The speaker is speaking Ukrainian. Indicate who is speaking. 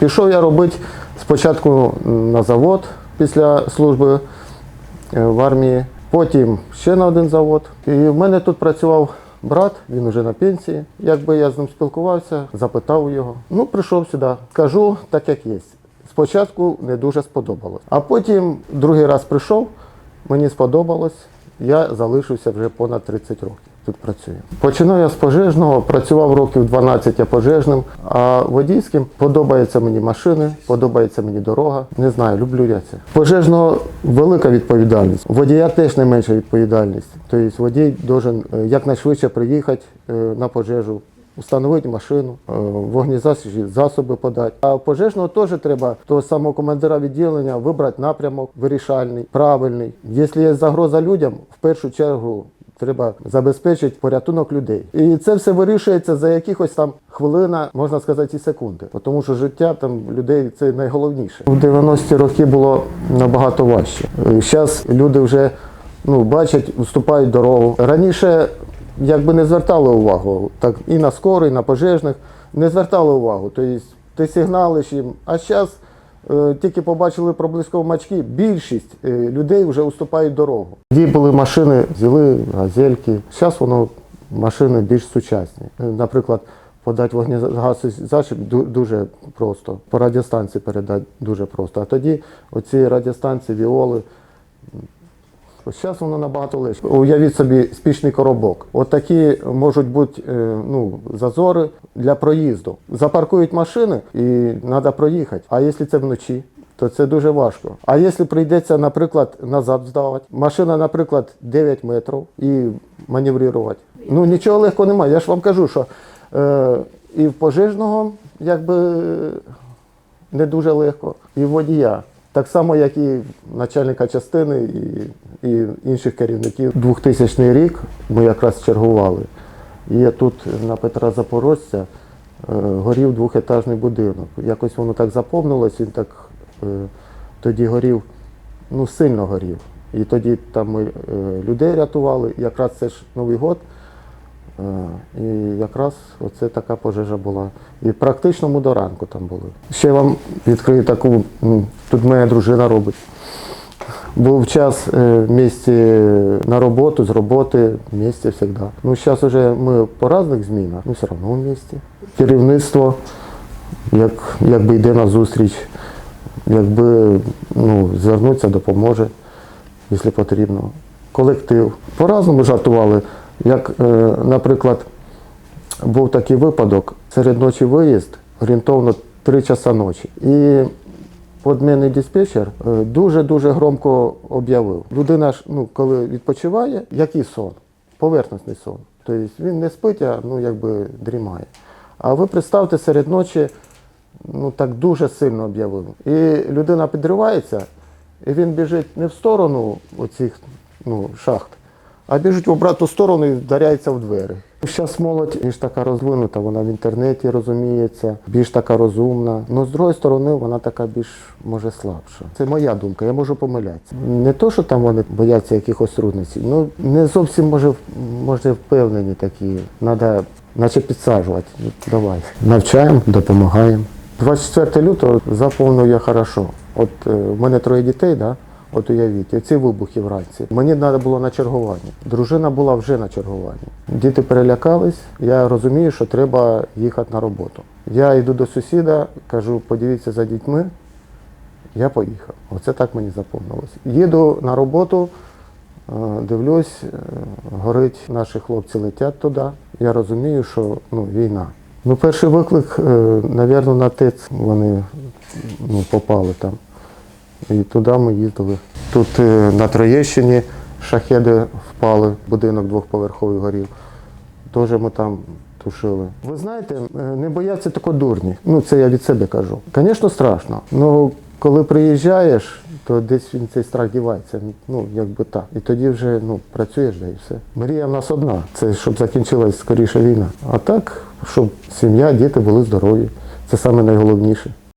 Speaker 1: Пішов я робити спочатку на завод після служби е, в армії, потім ще на один завод. І в мене тут працював брат, він вже на пенсії. Якби я з ним спілкувався, запитав його. Ну, прийшов сюди. Кажу так, як є. Спочатку не дуже сподобалось. А потім другий раз прийшов, мені сподобалось. Я залишився вже понад 30 років. Тут працюю. Починав я з пожежного, працював років 12 я пожежним, а водійським подобаються мені машини, подобається мені дорога. Не знаю, люблю я це. Пожежного велика відповідальність. Водія теж не менша відповідальність. Тобто водій должен е, якнайшвидше приїхати е, на пожежу, Установити машину, е, вогнезасічні засоби подати. А пожежного теж треба того самого командира відділення вибрати напрямок вирішальний, правильний. Якщо є загроза людям, в першу чергу треба забезпечити порятунок людей. І це все вирішується за якихось там хвилина, можна сказати, і секунди. Тому що життя там людей це найголовніше. У 90-ті роки було набагато важче. Зараз люди вже ну, бачать, уступають дорогу. Раніше якби не звертали увагу, так і на скору, і на пожежних не звертали увагу. Тобто ти сигналиш їм. А зараз тільки побачили проблискові мачки, більшість е, людей вже уступають дорогу. Тоді були машини, взяли газельки. Зараз воно машини більш сучасні. Е, Наприклад, подати вогнегасовий засіб дуже просто. По радіостанції передати дуже просто. А тоді оці радіостанції, віоли, Зараз воно набагато легше. Уявіть собі спічний коробок. От можуть бути е, ну, зазори для проїзду. Запаркують машини і треба проїхати. А якщо це вночі, то це дуже важко. А якщо прийдеться, наприклад, назад здавати, машина, наприклад, 9 метрів і маневрувати. Ну нічого легкого немає. Я ж вам кажу, що е, і в пожежного якби не дуже легко, і в водія. Так само, як і начальника частини і, і інших керівників. 2000 рік ми якраз чергували. І тут на Петра Запорожця е, горів двохетажний будинок. Якось воно так заповнилось, він так е, тоді горів, ну сильно горів. І тоді там ми е, людей рятували. Якраз це ж Новий год. Е, І якраз оце така пожежа була. І практично ми до ранку там були. Ще вам відкрию таку, тут моя дружина робить. Був час е, в місті на роботу, з роботи, в місті завжди. Ну, зараз вже ми по різних змінах, ну все одно в місті. Керівництво, як, якби йде на зустріч, якби ну, звернуться, допоможе, якщо потрібно. Колектив. По-разному жартували. Як, е, наприклад, був такий випадок, серед ночі виїзд, орієнтовно 3 часа ночі. І подмінний диспетчер е, дуже-дуже громко об'явив. Людина ж, ну, коли відпочиває, який сон? Поверхностний сон. Тобто він не спить, а ну, якби дрімає. А ви представте, серед ночі ну, так дуже сильно об'явив. І людина підривається, і він біжить не в сторону оцих ну, шахт, а біжить в обратну сторону і вдаряється в двері. Зараз молодь більш така розвинута, вона в інтернеті розуміється, більш така розумна. Ну, з другої сторони, вона така більш може слабша. Це моя думка, я можу помилятися. Не то, що там вони бояться якихось трудностей, ну не зовсім може, може впевнені такі. Треба наче підсаджувати. Ну, Давай. Навчаємо, допомагаємо. 24 лютого заповнив я хорошо. От е, в мене троє дітей, да? От уявіть, оці вибухи вранці. Мені треба було на чергуванні. Дружина була вже на чергуванні. Діти перелякались. Я розумію, що треба їхати на роботу. Я йду до сусіда, кажу, подивіться за дітьми. Я поїхав. Оце так мені заповнилось. Їду на роботу, е, дивлюсь, е, горить, наші хлопці летять туди. Я розумію, що ну, війна. Ну, перший виклик, мабуть, на ТЕЦ вони ну, попали там. І туди ми їздили. Тут е, на Троєщині шахеди впали, будинок двохповерховий горів. Теж ми там тушили. Ви знаєте, е, не бояться тако дурні. Ну, це я від себе кажу. Звісно, страшно. Ну, коли приїжджаєш, то десь він цей страх дівається. Ну, якби так. І тоді вже ну, працюєш да і все. Мрія в нас одна. Це щоб закінчилась скоріше війна. А так, щоб сім'я, діти були здорові. Це найголовніше.